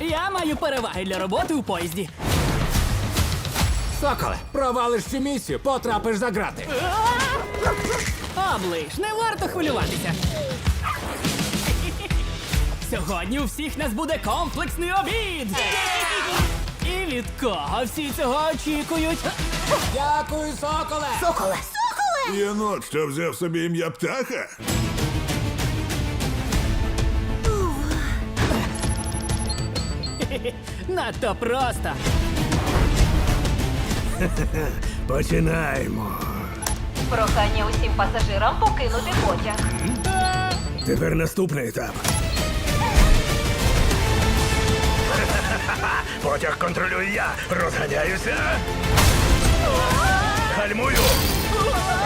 Я маю переваги для роботи у поїзді. Соколе, провалиш цю місію, потрапиш за грати. Оближ, не варто хвилюватися. Сьогодні у всіх нас буде комплексний обід. І від кого всі цього очікують? Дякую, соколе! Соколе! Єнот, що взяв собі ім'я птаха? Надто просто. Починаємо. Прохання усім пасажирам покинути потяг. Тепер наступний етап. Потяг контролюю я. Розганяюся. Гальмую.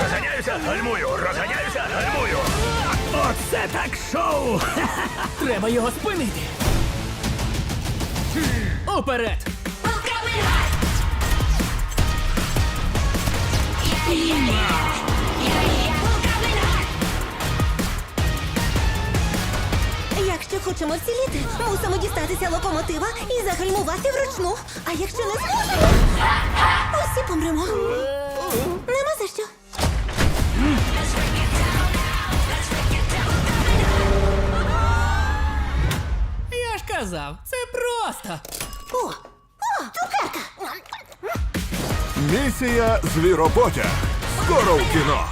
Розганяюся, гальмую, розганяюся, гальмую. Оце так шоу! Треба його спинити. Уперед! Якщо хочемо вціліти, мусимо дістатися локомотива і загальмувати вручну. А якщо не зможемо, усі помремо. Казав, це просто. О, о, цукерка! Місія звіроботя. Скоро в кіно.